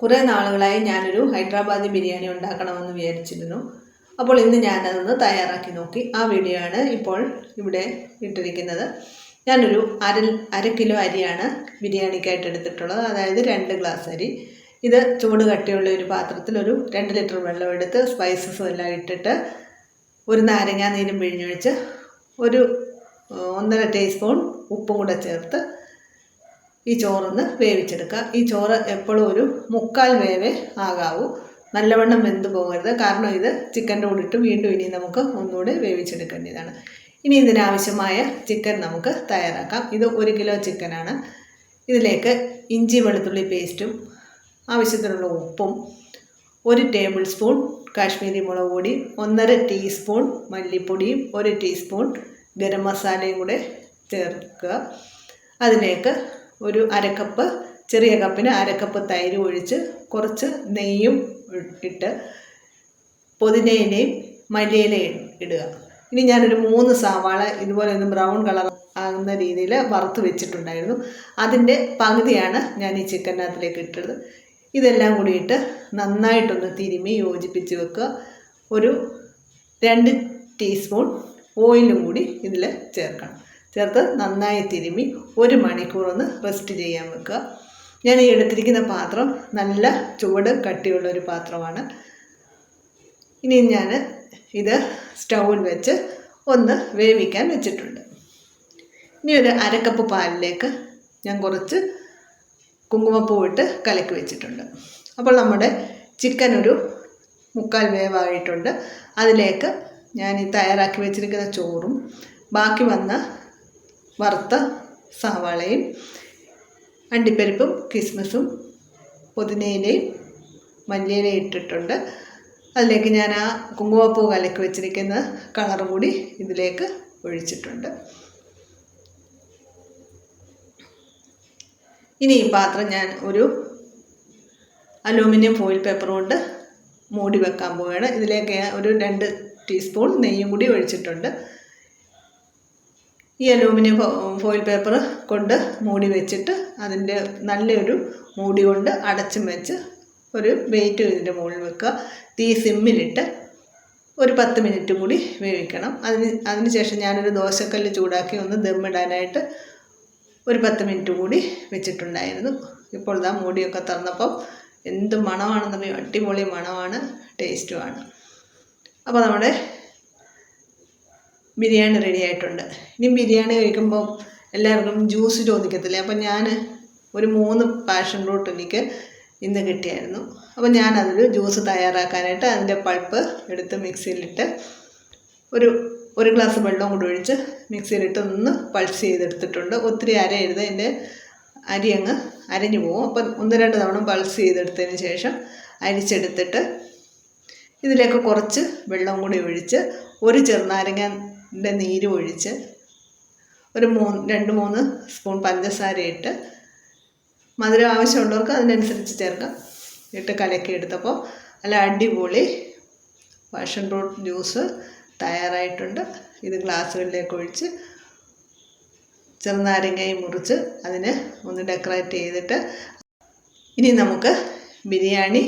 കുറേ നാളുകളായി ഞാനൊരു ഹൈദരാബാദി ബിരിയാണി ഉണ്ടാക്കണമെന്ന് വിചാരിച്ചിരുന്നു. അപ്പോൾ ഇന്ന് ഞാനതൊന്ന് തയ്യാറാക്കി നോക്കി. ആ വീഡിയോ ആണ് ഇപ്പോൾ ഇവിടെ ഇട്ടിരിക്കുന്നത്. ഞാനൊരു അര അര കിലോ അരിയാണ് ബിരിയാണിക്കായിട്ട് എടുത്തിട്ടുള്ളത്. അതായത് രണ്ട് ഗ്ലാസ് അരി. ഇത് ചൂട് കട്ടിയുള്ള ഒരു പാത്രത്തിൽ ഒരു രണ്ട് ലിറ്റർ വെള്ളം എടുത്ത് സ്പൈസസും എല്ലാം ഇട്ടിട്ട് ഒരു നാരങ്ങാ നീരും പിഴിഞ്ഞൊഴിച്ച് ഒരു ഒന്നര ടീസ്പൂൺ ഉപ്പും കൂടെ ചേർത്ത് ഈ ചോറൊന്ന് വേവിച്ചെടുക്കുക. ഈ ചോറ് എപ്പോഴും ഒരു മുക്കാൽ വേവേ ആകാവൂ. നല്ലവണ്ണം വെന്ത് പോകരുത്. കാരണം ഇത് ചിക്കന്റെ കൂടെ ഇട്ട് വീണ്ടും ഇനി നമുക്ക് ഒന്നുകൂടി വേവിച്ചെടുക്കേണ്ടതാണ്. ഇനി ഇതിനാവശ്യമായ ചിക്കൻ നമുക്ക് തയ്യാറാക്കാം. ഇത് ഒരു കിലോ ചിക്കനാണ് ഇതിലേക്ക് ഇഞ്ചി വെളുത്തുള്ളി പേസ്റ്റും ആവശ്യത്തിനുള്ള ഉപ്പും ഒരു ടേബിൾ സ്പൂൺ കാശ്മീരി മുളക് പൊടി ഒന്നര ടീസ്പൂൺ മല്ലിപ്പൊടിയും ഒരു ടീസ്പൂൺ ഗരം മസാലയും കൂടെ ചേർക്കുക. അതിലേക്ക് ഒരു അരക്കപ്പ് ചെറിയ കപ്പിന് അരക്കപ്പ് തൈര് ഒഴിച്ച് കുറച്ച് നെയ്യും ഇട്ട് പൊതിനയിലയും മല്ലിയിലയും ഇടുക. ഇനി ഞാനൊരു മൂന്ന് സവാള ഇതുപോലെ ഒന്ന് ബ്രൗൺ കളർ ആകുന്ന രീതിയിൽ വറുത്ത് വെച്ചിട്ടുണ്ടായിരുന്നു. അതിന്റെ പകുതിയാണ് ഞാൻ ഈ ചിക്കനകത്തിലേക്ക് ഇട്ടത്. ഇതെല്ലാം കൂടിയിട്ട് നന്നായിട്ടൊന്ന് തിരുമി യോജിപ്പിച്ച് വെക്കുക. ഒരു രണ്ട് ടീസ്പൂൺ ഓയിലും കൂടി ഇതിൽ ചേർക്കണം. ചേർത്ത് നന്നായി തിരുമി ഒരു മണിക്കൂർ ഒന്ന് റെസ്റ്റ് ചെയ്യാൻ വെക്കുക. ഞാൻ ഈ എടുത്തിരിക്കുന്ന പാത്രം നല്ല ചുവട് കട്ടിയുള്ള ഒരു പാത്രമാണ്. ഇനി ഞാൻ ഇത് സ്റ്റൗവിൽ വെച്ച് ഒന്ന് വേവിക്കാൻ വെച്ചിട്ടുണ്ട്. ഇനി ഒരു അരക്കപ്പ് പാലിലേക്ക് ഞാൻ കുറച്ച് കുങ്കുമപ്പൂ ഇട്ട് കലക്കി വെച്ചിട്ടുണ്ട്. അപ്പോൾ നമ്മുടെ ചിക്കൻ ഒരു മുക്കാൽ വേവായിട്ടുണ്ട്. അതിലേക്ക് ഞാൻ ഈ തയ്യാറാക്കി വെച്ചിരിക്കുന്ന ചോറും ബാക്കി വന്ന വറുത്ത സവാളയും അണ്ടിപ്പരിപ്പും കിസ്മസും പുതിനയിലയും മല്ലിയിലയും ഇട്ടിട്ടുണ്ട്. അതിലേക്ക് ഞാൻ ആ കുങ്കുമപ്പൂ കലക്കി വെച്ചിരിക്കുന്ന കളറും കൂടി ഇതിലേക്ക് ഒഴിച്ചിട്ടുണ്ട്. ഇനി ഈ പാത്രം ഞാൻ ഒരു അലൂമിനിയം ഫോയിൽ പേപ്പർ കൊണ്ട് മൂടി വെക്കാൻ പോവുകയാണ്. ഇതിലേക്ക് ഒരു രണ്ട് ടീസ്പൂൺ നെയ്യും കൂടി ഒഴിച്ചിട്ടുണ്ട്. ഈ അലൂമിനിയം ഫോയിൽ പേപ്പർ കൊണ്ട് മൂടി വെച്ചിട്ട് അതിന്റെ നല്ലൊരു മൂടി കൊണ്ട് അടച്ചും വെച്ച് ഒരു വെയിറ്റ് ഇതിന്റെ മുകളിൽ വെക്കുക. തീ സിമ്മിലിട്ട് ഒരു പത്ത് മിനിറ്റ് കൂടി വേവിക്കണം. അതിന് അതിന് ശേഷം ഞാനൊരു ദോശക്കല്ല് ചൂടാക്കി ഒന്ന് ദമ്മിടാനായിട്ട് ഒരു പത്ത് മിനിറ്റ് കൂടി വെച്ചിട്ടുണ്ടായിരുന്നു. ഇപ്പോൾ ഇതാ മൂടിയൊക്കെ തുറന്നപ്പോൾ എന്ത് മണമാണെന്നറിയോ? അടിപൊളി മണമാണ് ടേസ്റ്റുമാണ്. അപ്പോൾ നമ്മുടെ ബിരിയാണി റെഡി ആയിട്ടുണ്ട്. ഇനി ബിരിയാണി കഴിക്കുമ്പോൾ എല്ലാവർക്കും ജ്യൂസ് ചോദിക്കത്തില്ലേ? അപ്പം ഞാൻ ഒരു മൂന്ന് പാഷൻ ഫ്രൂട്ട് എനിക്ക് ഇന്ന് കിട്ടിയായിരുന്നു. അപ്പോൾ ഞാനതൊരു ജ്യൂസ് തയ്യാറാക്കാനായിട്ട് അതിന്റെ പൾപ്പ് എടുത്ത് മിക്സിയിലിട്ട് ഒരു ഒരു ഗ്ലാസ് വെള്ളം കൂടി ഒഴിച്ച് മിക്സിയിലിട്ട് ഒന്ന് പൾസ് ചെയ്തെടുത്തിട്ടുണ്ട്. ഒത്തിരി അരയരുത് എന്റെ അരി അങ്ങ് അരഞ്ഞു പോകും. അപ്പം ഒന്ന് രണ്ട് തവണ പൾസ് ചെയ്തെടുത്തതിന് ശേഷം അരിച്ചെടുത്തിട്ട് ഇതിലേക്ക് കുറച്ച് വെള്ളം കൂടി ഒഴിച്ച് ഒരു ചെറുനാരങ്ങ ന്റെ നീര് ഒഴിച്ച് ഒരു മൂന്ന് രണ്ട് മൂന്ന് സ്പൂൺ പഞ്ചസാര ഇട്ട് മധുരം ആവശ്യമുള്ളവർക്ക് അതിനനുസരിച്ച് ചേർക്കാം. ഇട്ട് കലക്കി എടുത്തപ്പോൾ നല്ല അടിപൊളി പാഷൻ ഫ്രൂട്ട് ജ്യൂസ് തയ്യാറായിട്ടുണ്ട്. ഇത് ഗ്ലാസ്സുകളിലേക്ക് ഒഴിച്ച് ചെറുനാരങ്ങയും മുറിച്ച് അതിന് ഒന്ന് ഡെക്കറേറ്റ് ചെയ്തിട്ട് ഇനി നമുക്ക് ബിരിയാണി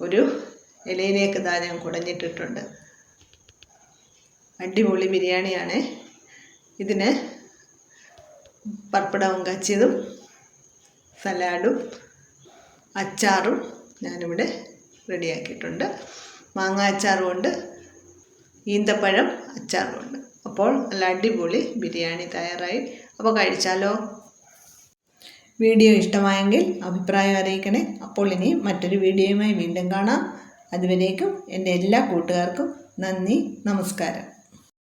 ഒരു ഇലയിലേക്ക് ധാന്യം കുടഞ്ഞിട്ടിട്ടുണ്ട്. അടിപൊളി ബിരിയാണിയാണ്. ഇതിന് പപ്പടവും കച്ചിയതും സലാഡും അച്ചാറും ഞാനിവിടെ റെഡിയാക്കിയിട്ടുണ്ട്. മാങ്ങ അച്ചാറും ഉണ്ട് ഈന്തപ്പഴം അച്ചാറും ഉണ്ട്. അപ്പോൾ നല്ല അടിപൊളി ബിരിയാണി തയ്യാറായി. അപ്പോൾ കഴിച്ചാലോ? വീഡിയോ ഇഷ്ടമായെങ്കിൽ അഭിപ്രായം അറിയിക്കണേ. അപ്പോൾ ഇനി മറ്റൊരു വീഡിയോയുമായി വീണ്ടും കാണാം. അതുവരേക്കും എന്റെ എല്ലാ കൂട്ടുകാർക്കും നന്ദി നമസ്കാരം.